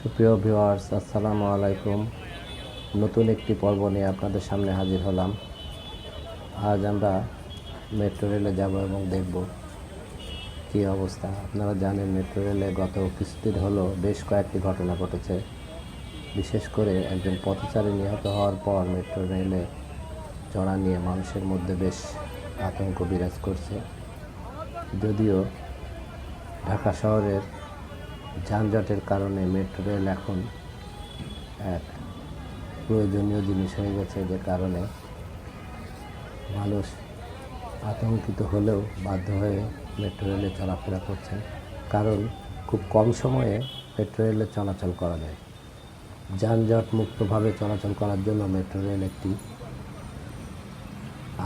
সুপ্রিয় ভিউয়ার্স, আসসালামু আলাইকুম। নতুন একটি পর্ব নিয়ে আপনাদের সামনে হাজির হলাম। আজ আমরা মেট্রো রেলে যাব এবং দেখব কী অবস্থা। আপনারা জানেন, মেট্রো রেলে গত কিছুদিন হলো বেশ কয়েকটি ঘটনা ঘটেছে। বিশেষ করে একজন পথচারী নিহত হওয়ার পর মেট্রো রেলে চড়া নিয়ে মানুষের মধ্যে বেশ আতঙ্ক বিরাজ করছে। যদিও ঢাকা শহরের যানজটের কারণে মেট্রো রেল এখন এক প্রয়োজনীয় জিনিস হয়ে গেছে, যে কারণে মানুষ আতঙ্কিত হলেও বাধ্য হয়ে মেট্রো রেলে চলাফেরা করছেন। কারণ খুব কম সময়ে মেট্রো রেলে চলাচল করা যায়। যানজট মুক্তভাবে চলাচল করার জন্য মেট্রো রেল একটি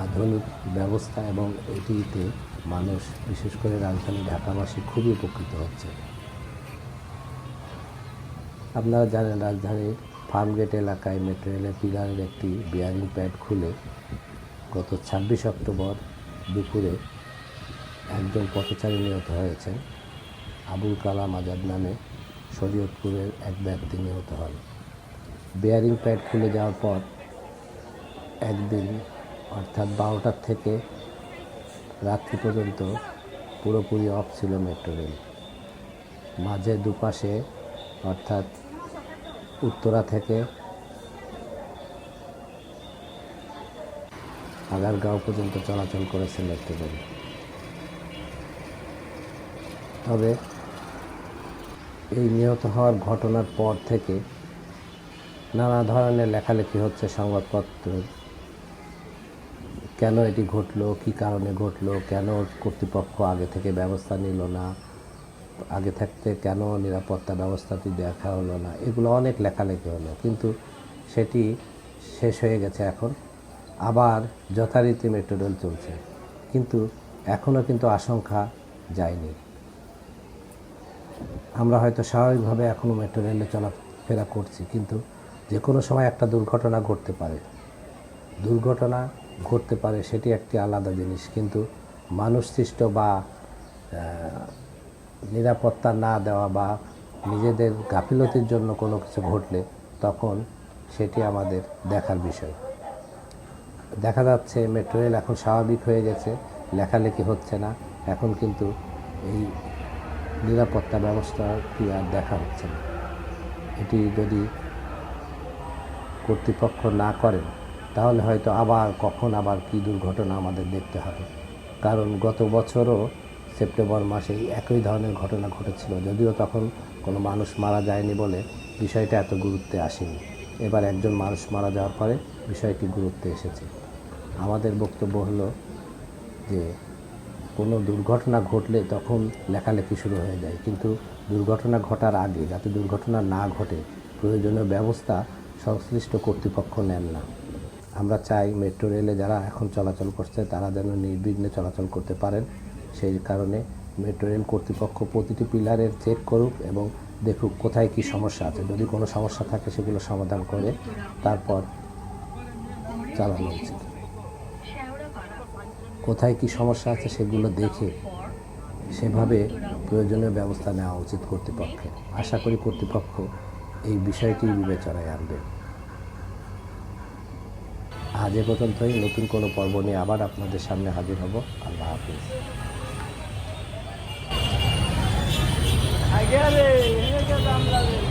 আধুনিক ব্যবস্থা এবং এটিতে মানুষ, বিশেষ করে রাজধানী ঢাকাবাসী, খুবই উপকৃত হচ্ছে। আপনারা জানেন, রাজধানীর ফার্মগেট এলাকায় মেট্রো রেলের পিলারের একটি বিয়ারিং প্যাড খুলে গত ছাব্বিশ অক্টোবর দুপুরে একজন পথচারী নিহত হয়েছেন। আবুল কালাম আজাদ নামে শরীয়তপুরের এক ব্যক্তি নিহত হন। বিয়ারিং প্যাড খুলে যাওয়ার পর একদিন অর্থাৎ বারোটার থেকে রাত্রি পর্যন্ত পুরোপুরি অফ ছিল মেট্রো রেল। মাঝে দুপাশে অর্থাৎ উত্তরা থেকে আগারগাঁও পর্যন্ত চলাচল করেছে মেট্রো রেল তবে এই নিহত হওয়ার ঘটনার পর থেকে নানা ধরনের লেখালেখি হচ্ছে, সংবাদপত্র। কেন এটি ঘটলো, কি কারণে ঘটলো, কেন কর্তৃপক্ষ আগে থেকে ব্যবস্থা নিল না? আগে থাকতে কেন নিরাপত্তা ব্যবস্থাটি দেখা হলো না? এগুলো অনেক লেখালেখি হলো, কিন্তু সেটি শেষ হয়ে গেছে এখন। আবার যথারীতি মেট্রো রেল চলছে, কিন্তু এখনও কিন্তু আশঙ্কা যায়নি। আমরা হয়তো স্বাভাবিকভাবে এখনও মেট্রো রেলে চলাফেরা করছি, কিন্তু যে কোনো সময় একটা দুর্ঘটনা ঘটতে পারে। দুর্ঘটনা ঘটতে পারে, সেটি একটি আলাদা জিনিস, কিন্তু মানুষ সৃষ্ট বা নিরাপত্তা না দেওয়া বা নিজেদের গাফিলতির জন্য কোনো কিছু ঘটলে তখন সেটি আমাদের দেখার বিষয়। দেখা যাচ্ছে মেট্রো রেল এখন স্বাভাবিক হয়ে গেছে, লেখালেখি হচ্ছে না। এখন কিন্তু এই নিরাপত্তা ব্যবস্থাটি আর দেখা হচ্ছে না। এটি যদি কর্তৃপক্ষ না করেন, তাহলে হয়তো আবার কখন আবার কী দুর্ঘটনা আমাদের দেখতে হবে। কারণ গত বছরও সেপ্টেম্বর মাসে একই ধরনের ঘটনা ঘটেছিল। যদিও তখন কোনো মানুষ মারা যায়নি বলে বিষয়টা এত গুরুত্বে আসেনি। এবার একজন মানুষ মারা যাওয়ার পরে বিষয়টি গুরুত্বে এসেছে। আমাদের বক্তব্য হলো যে, কোনো দুর্ঘটনা ঘটলে তখন লেখালেখি শুরু হয়ে যায়। কিন্তু দুর্ঘটনা ঘটার আগে, যাতে দুর্ঘটনা না ঘটে, প্রয়োজনীয় ব্যবস্থা সংশ্লিষ্ট কর্তৃপক্ষ নেন না। আমরা চাই মেট্রো রেলে যারা এখন চলাচল করছে, তারা যেন নির্বিঘ্নে চলাচল করতে পারেন। সেই কারণে মেট্রো রেল কর্তৃপক্ষ প্রতিটি পিলারের চেক করুক এবং দেখুক কোথায় কি সমস্যা আছে। যদি কোনো সমস্যা থাকে, সেগুলো সমাধান করে তারপর চালানো উচিত। কোথায় কি সমস্যা আছে, সেগুলো দেখে সেভাবে প্রয়োজনীয় ব্যবস্থা নেওয়া উচিত কর্তৃপক্ষের। আশা করি কর্তৃপক্ষ এই বিষয়টি বিবেচনায় আনবে। আজ এ পর্যন্তই। নতুন কোনো পর্ব নিয়ে আবার আপনাদের সামনে হাজির হব। আল্লাহ হাফিজ। ¿Qué